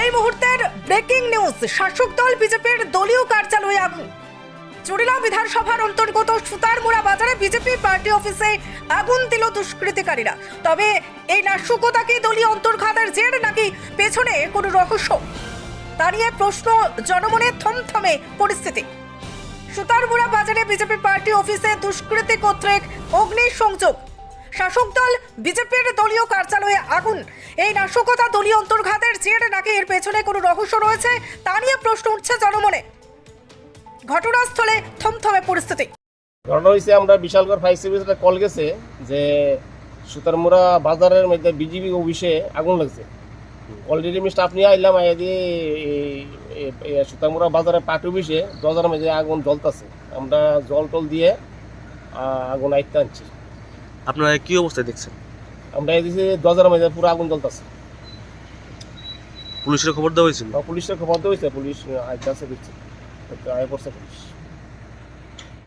এই মুহূর্তের breaking news শাসক দল বিজেপির দলীয় কার্যালয়ে আগুন। চুরিলাম বিধানসভার অন্তর্গত সুতারমুড়া বাজারে বিজেপি পার্টি অফিসে আগুন দিল দুষ্কৃতিকারীরা। তবে এই নাশকতা কি দলীয় অন্তর্ঘাতের জের, নাকি পেছনে কোনো রহস্য? তা নিয়ে প্রশ্ন জনমনে থমথমে পরিস্থিতি। সুতারমুড়া বাজারে বিজেপি পার্টি অফিসে দুষ্কৃতী কর্তৃক অগ্নি সংযোগ শাসক দল, বিজেপির দলীয় কার্যালয়ে আগুন। এই নাশকতা দলীয় অন্তর্ঘাতের জের নাকি এর পেছনে কোনো রহস্য রয়েছে, তা নিয়ে প্রশ্ন উঠছে জনমনে। ঘটনাস্থলে থমথমে পরিস্থিতি। ঘটনা হয়েছে আমরা বিশালগড় ফায়ার সার্ভিস একটা কল গেছে যে সুতারমুড়া বাজারের মধ্যে বিজিবি অফিসে আগুন লাগছে। অলরেডি আমি স্টাফ নিয়ে আইলাম, আইয়া দিয়ে সুতারমুড়া বাজারে পার্টি অফিসে দরজার মধ্যে আগুন জ্বলতেছে। আমরা জল টল দিয়ে আগুন আইতে আনছি। আপনারা কি অবস্থায় দেখছেন? আমরা এই দিকে দরজার মধ্যে পুরো আগুন জ্বলতেছে। পুলিশের খবর দেওয়া হয়েছিল? পুলিশের খবর দেওয়া হয়েছে পুলিশ আইতে আছে দিচ্ছে আয় পড়ছে পুলিশ।